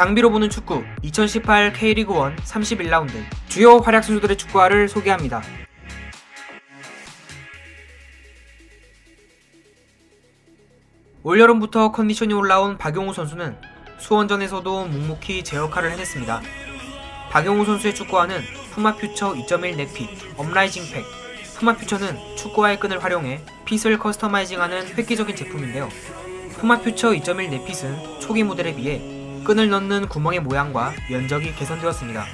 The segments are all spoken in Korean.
장비로 보는 축구 2018 K리그 1 31라운드 주요 활약 선수들의 축구화를 소개합니다. 올여름부터 컨디션이 올라온 박용우 선수는 수원전에서도 묵묵히 제 역할을 해냈습니다. 박용우 선수의 축구화는 푸마퓨처 2.1 넥핏 업라이징 팩 푸마퓨처는 축구화의 끈을 활용해 핏을 커스터마이징하는 획기적인 제품인데요. 푸마퓨처 2.1 넥핏은 초기 모델에 비해 끈을 넣는 구멍의 모양과 면적이 개선되었습니다.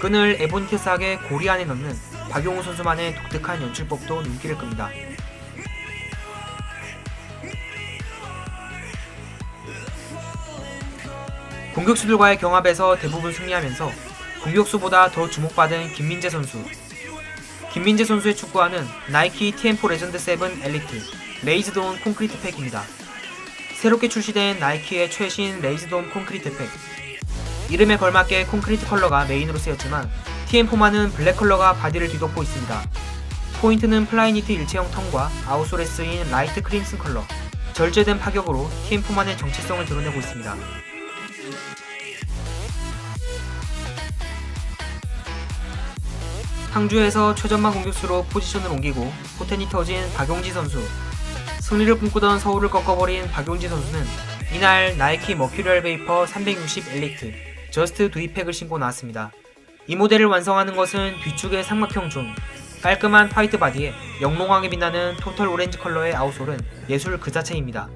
끈을 에보니테스하게 고리 안에 넣는 박용우 선수만의 독특한 연출법도 눈길을 끕니다. 공격수들과의 경합에서 대부분 승리하면서 공격수보다 더 주목받은 김민재 선수. 김민재 선수의 축구화는 나이키 TM4 레전드 7 엘리트 레이즈드온 콘크리트 팩입니다. 새롭게 출시된 나이키의 최신 레이즈돔 콘크리트 팩. 이름에 걸맞게 콘크리트 컬러가 메인으로 쓰였지만 TM4만은 블랙 컬러가 바디를 뒤덮고 있습니다. 포인트는 플라이니트 일체형 턴과 아웃솔에 쓰인 라이트 크림슨 컬러. 절제된 파격으로 TM4만의 정체성을 드러내고 있습니다. 상주에서 최전방 공격수로 포지션을 옮기고 포텐이 터진 박용지 선수. 승리를 꿈꾸던 서울을 꺾어버린 박용지 선수는 이날 나이키 머큐리얼 베이퍼 360 엘리트 저스트 두이팩을 신고 나왔습니다. 이 모델을 완성하는 것은 뒤축의 삼각형 존, 깔끔한 화이트 바디에 영롱하게 빛나는 토털 오렌지 컬러의 아웃솔은 예술 그 자체입니다.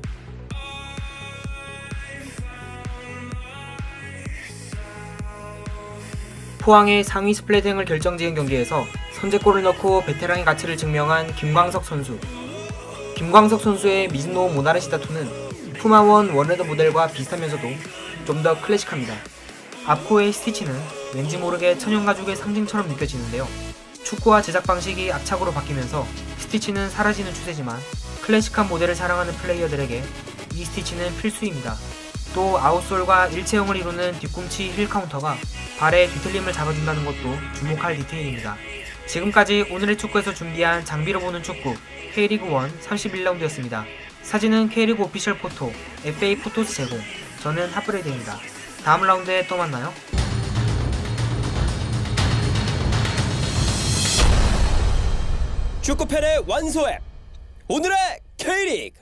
포항의 상위 스플릿행을 결정지은 경기에서 선제골을 넣고 베테랑의 가치를 증명한 김광석 선수. 김광석 선수의 미즈노 모나르시다2는 푸마원 원레더 모델과 비슷하면서도 좀 더 클래식합니다. 앞코의 스티치는 왠지 모르게 천연가죽의 상징처럼 느껴지는데요. 축구와 제작 방식이 악착으로 바뀌면서 스티치는 사라지는 추세지만 클래식한 모델을 사랑하는 플레이어들에게 이 스티치는 필수입니다. 또 아웃솔과 일체형을 이루는 뒤꿈치 힐 카운터가 발의 뒤틀림을 잡아준다는 것도 주목할 디테일입니다. 지금까지 오늘의 축구에서 준비한 장비로 보는 축구 K리그 1 31라운드였습니다. 사진은 K리그 오피셜 포토 FA 포토스 제공. 저는 핫브레이드입니다. 다음 라운드에 또 만나요. 축구팬의 완소 앱 오늘의 K리그